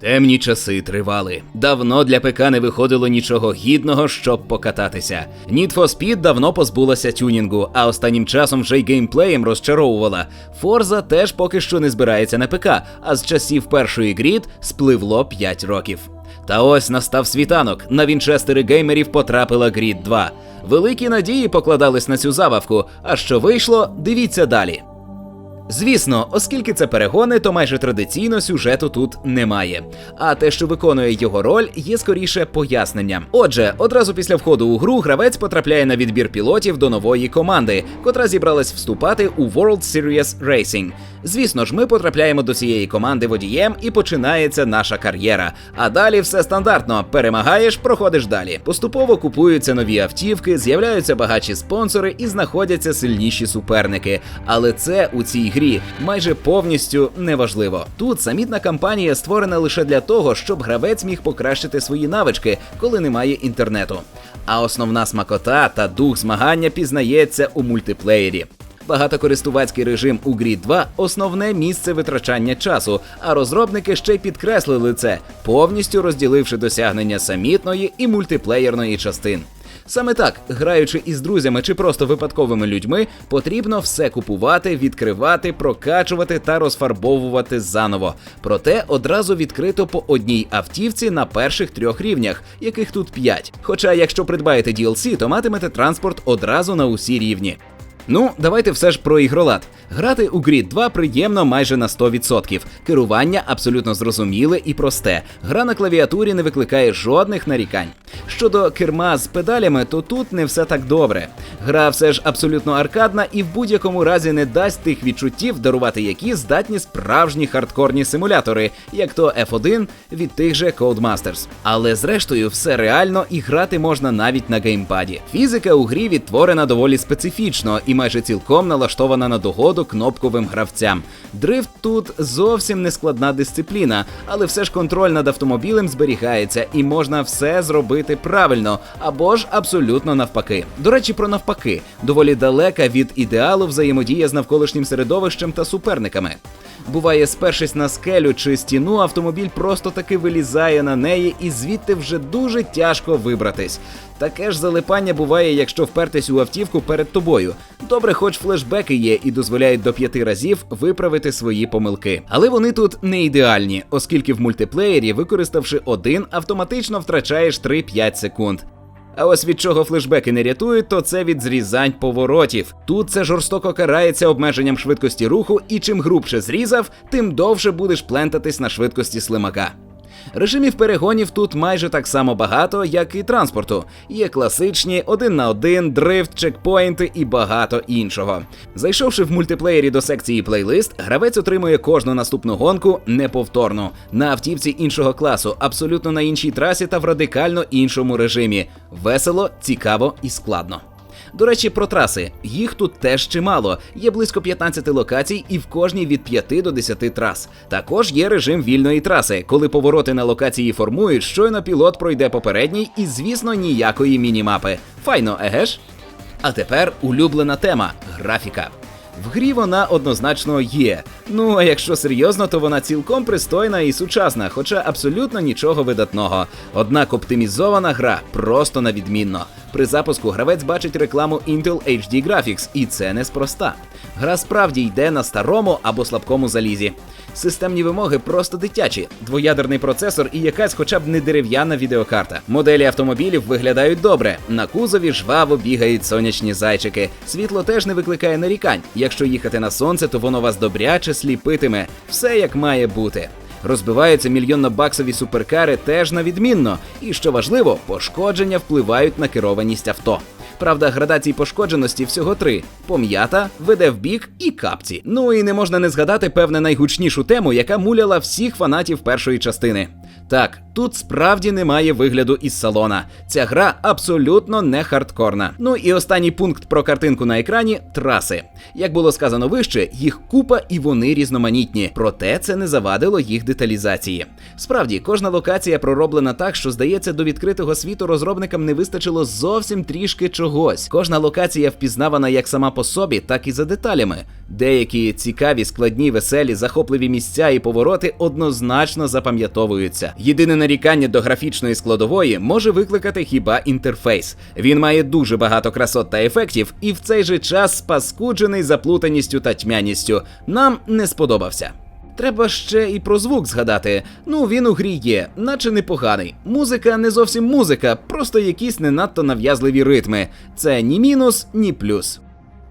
Темні часи тривали. Давно для ПК не виходило нічого гідного, щоб покататися. Need for Speed давно позбулася тюнінгу, а останнім часом вже й геймплеєм розчаровувала. Forza теж поки що не збирається на ПК, а з часів першої грід спливло 5 років. Та ось настав світанок. На вінчестери геймерів потрапила Грід 2. Великі надії покладались на цю забавку. А що вийшло, дивіться далі. Звісно, оскільки це перегони, то майже традиційно сюжету тут немає. А те, що виконує його роль, є скоріше поясненням. Отже, одразу після входу у гру гравець потрапляє на відбір пілотів до нової команди, котра зібралась вступати у World Series Racing. Звісно ж, ми потрапляємо до цієї команди водієм і починається наша кар'єра. А далі все стандартно: перемагаєш, проходиш далі. Поступово купуються нові автівки, з'являються багатші спонсори і знаходяться сильніші суперники. Але це у цій грі майже повністю неважливо. Тут самітна кампанія створена лише для того, щоб гравець міг покращити свої навички, коли немає інтернету. А основна смакота та дух змагання пізнається у мультиплеєрі. Багатокористувацький режим у Grid 2 основне місце витрачання часу, а розробники ще й підкреслили це, повністю розділивши досягнення самітної і мультиплеєрної частин. Саме так, граючи із друзями чи просто випадковими людьми, потрібно все купувати, відкривати, прокачувати та розфарбовувати заново. Проте одразу відкрито по одній автівці на перших трьох рівнях, яких тут п'ять. Хоча, якщо придбаєте DLC, то матимете транспорт одразу на усі рівні. Ну, давайте все ж про ігролад. Грати у Grid 2 приємно майже на 100%. Керування абсолютно зрозуміле і просте. Гра на клавіатурі не викликає жодних нарікань. Щодо керма з педалями, то тут не все так добре. Гра все ж абсолютно аркадна і в будь-якому разі не дасть тих відчуттів, дарувати які здатні справжні хардкорні симулятори, як то F1 від тих же Codemasters. Але зрештою все реально і грати можна навіть на геймпаді. Фізика у грі відтворена доволі специфічно і майже цілком налаштована на догоду кнопковим гравцям. Дрифт тут зовсім не складна дисципліна, але все ж контроль над автомобілем зберігається і можна все зробити правильно або ж абсолютно навпаки. До речі, про навпаки, доволі далека від ідеалу взаємодія з навколишнім середовищем та суперниками. Буває, спершись на скелю чи стіну, автомобіль просто таки вилізає на неї, і звідти вже дуже тяжко вибратись. Таке ж залипання буває, якщо впертись у автівку перед тобою. Добре, хоч флешбеки є і дозволяють до п'яти разів виправити свої помилки. Але вони тут не ідеальні, оскільки в мультиплеєрі, використавши один, автоматично втрачаєш 3-5 секунд. А ось від чого флешбеки не рятують, то це від зрізань поворотів. Тут це жорстоко карається обмеженням швидкості руху, і чим грубше зрізав, тим довше будеш плентатись на швидкості слимака. Режимів перегонів тут майже так само багато, як і транспорту. Є класичні, один на один, дрифт, чекпоінти і багато іншого. Зайшовши в мультиплеєрі до секції плейлист, гравець отримує кожну наступну гонку неповторну на автівці іншого класу, абсолютно на іншій трасі та в радикально іншому режимі. Весело, цікаво і складно. До речі, про траси. Їх тут теж чимало. Є близько 15 локацій, і в кожній від 5 до 10 трас. Також є режим вільної траси, коли повороти на локації формують, щойно пілот пройде попередній, і, звісно, ніякої мінімапи. Файно, еге ж? А тепер улюблена тема графіка. В грі вона однозначно є. Ну а якщо серйозно, то вона цілком пристойна і сучасна, хоча абсолютно нічого видатного. Однак оптимізована гра просто на відмінно. При запуску гравець бачить рекламу Intel HD Graphics, і це неспроста. Гра справді йде на старому або слабкому залізі. Системні вимоги просто дитячі, двоядерний процесор і якась хоча б не дерев'яна відеокарта. Моделі автомобілів виглядають добре. На кузові жваво бігають сонячні зайчики. Світло теж не викликає нарікань. Якщо їхати на сонце, то воно вас добряче сліпитиме. Все як має бути. Розбиваються мільйоннобаксові суперкари теж на відмінно. І що важливо, пошкодження впливають на керованість авто. Правда, градацій пошкодженості всього три: пом'ята, веде в бік і капці. Ну і не можна не згадати певне найгучнішу тему, яка муляла всіх фанатів першої частини. Так, тут справді немає вигляду із салона. Ця гра абсолютно не хардкорна. Ну і останній пункт про картинку на екрані траси. Як було сказано вище, їх купа і вони різноманітні, проте це не завадило їх деталізації. Справді, кожна локація пророблена так, що здається, до відкритого світу розробникам не вистачило зовсім трішки чогось. Кожна локація впізнавана як сама по собі, так і за деталями. Деякі цікаві, складні, веселі, захопливі місця і повороти однозначно запам'ятовуються. Єдине нарікання до графічної складової може викликати хіба інтерфейс. Він має дуже багато красот та ефектів, і в цей же час спаскуджений заплутаністю та тьмяністю. Нам не сподобався. Треба ще і про звук згадати. Ну, він у грі є, наче непоганий. Музика не зовсім музика, просто якісь не надто нав'язливі ритми. Це ні мінус, ні плюс.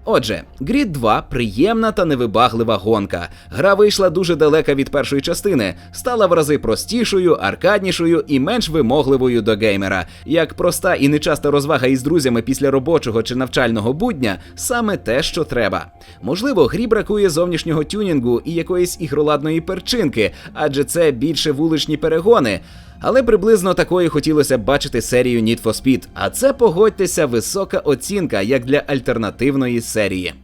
Отже, Grid 2 приємна та невибаглива гонка. Гра вийшла дуже далека від першої частини, стала в рази простішою, аркаднішою і менш вимогливою до геймера. Як проста і нечаста розвага із друзями після робочого чи навчального будня саме те, що треба. Можливо, грі бракує зовнішнього тюнінгу і якоїсь ігроладної перчинки, адже це більше вуличні перегони. Але приблизно такої хотілося б бачити серію Need for Speed, а це погодьтеся висока оцінка як для альтернативної серії.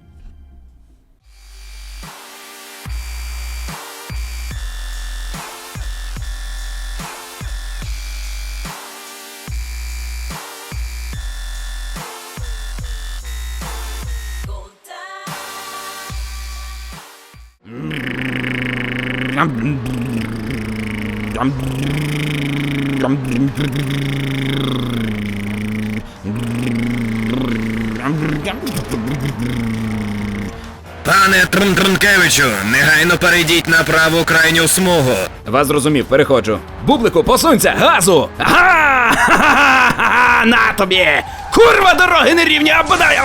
Пане Трунтрункевичу, негайно перейдіть на праву крайню смугу. Вас зрозумів, переходжу. Бублику, посунься, газу! Ага! Ха-ха-ха! На тобі! Курва дороги не рівні обдаю!